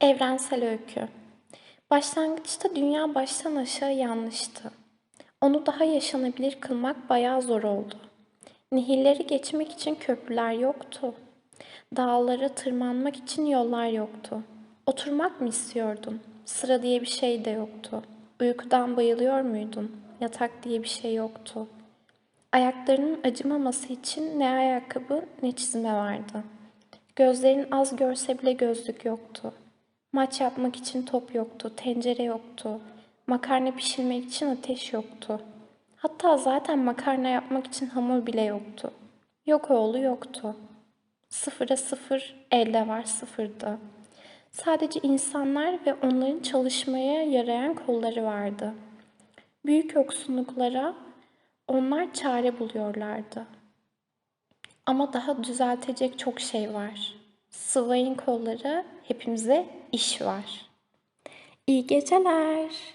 Evrensel Öykü Başlangıçta dünya baştan aşağı yanlıştı. Onu daha yaşanabilir kılmak bayağı zor oldu. Nehirleri geçmek için köprüler yoktu. Dağlara tırmanmak için yollar yoktu. Oturmak mı istiyordun? Sıra diye bir şey de yoktu. Uykudan bayılıyor muydun? Yatak diye bir şey yoktu. Ayaklarının acımaması için ne ayakkabı ne çizme vardı. Gözlerin az görse bile gözlük yoktu. Maç yapmak için top yoktu, tencere yoktu. Makarna pişirmek için ateş yoktu. Hatta zaten makarna yapmak için hamur bile yoktu. Yok oğlu yoktu. Sıfıra sıfır, elde var sıfırdı. Sadece insanlar ve onların çalışmaya yarayan kolları vardı. Büyük yoksunluklara onlar çare buluyorlardı. Ama daha düzeltecek çok şey var. Sıvayın kolları hepimize iş var. İyi geceler.